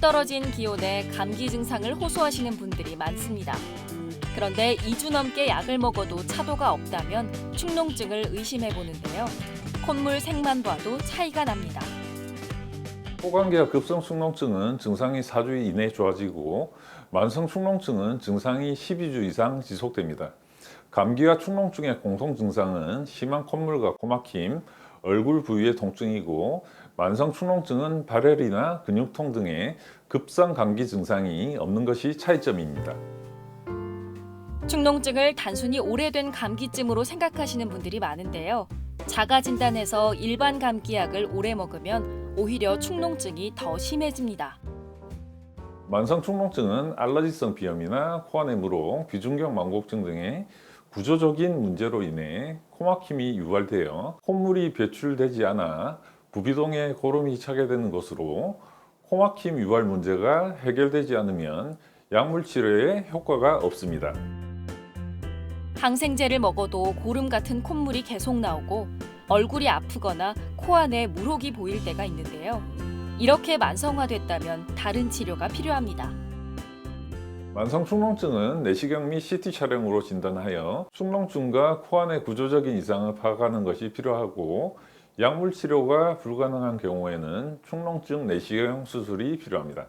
떨어진 기온에 감기 증상을 호소하시는 분들이 많습니다. 그런데 2주 넘게 약을 먹어도 차도가 없다면 축농증을 의심해 보는데요. 콧물 색만 봐도 차이가 납니다. 호감기와 급성 축농증은 증상이 4주 이내 좋아지고 만성 축농증은 증상이 12주 이상 지속됩니다. 감기와 축농증의 공통 증상은 심한 콧물과 코막힘, 얼굴 부위의 통증이고 만성 축농증은 발열이나 근육통 등의 급성 감기 증상이 없는 것이 차이점입니다. 축농증을 단순히 오래된 감기쯤으로 생각하시는 분들이 많은데요. 자가 진단에서 일반 감기약을 오래 먹으면 오히려 축농증이 더 심해집니다. 만성 축농증은 알러지성 비염이나 코안의 무록, 비중격 망곡증 등의 구조적인 문제로 인해 코막힘이 유발되어 콧물이 배출되지 않아 부비동에 고름이 차게 되는 것으로 코막힘 유발 문제가 해결되지 않으면 약물 치료에 효과가 없습니다. 항생제를 먹어도 고름 같은 콧물이 계속 나오고 얼굴이 아프거나 코 안에 물혹이 보일 때가 있는데요. 이렇게 만성화됐다면 다른 치료가 필요합니다. 만성 축농증은 내시경 및 CT 촬영으로 진단하여 축농증과 코 안의 구조적인 이상을 파악하는 것이 필요하고 약물 치료가 불가능한 경우에는 축농증 내시경 수술이 필요합니다.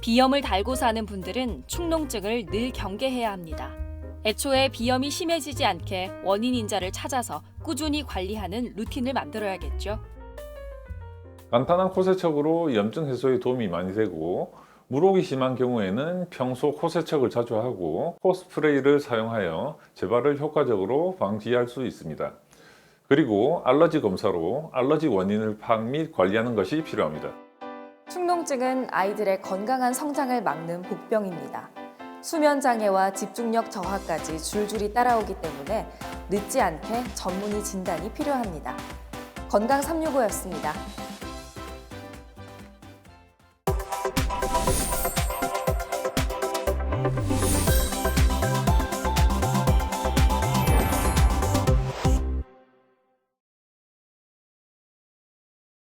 비염을 달고 사는 분들은 축농증을 늘 경계해야 합니다. 애초에 비염이 심해지지 않게 원인 인자를 찾아서 꾸준히 관리하는 루틴을 만들어야겠죠. 간단한 코 세척으로 염증 해소에 도움이 많이 되고 물혹이 심한 경우에는 평소 코 세척을 자주 하고 코 스프레이를 사용하여 재발을 효과적으로 방지할 수 있습니다. 그리고 알러지 검사로 알러지 원인을 파악 및 관리하는 것이 필요합니다. 축농증은 아이들의 건강한 성장을 막는 복병입니다. 수면 장애와 집중력 저하까지 줄줄이 따라오기 때문에 늦지 않게 전문의 진단이 필요합니다. 건강 365였습니다.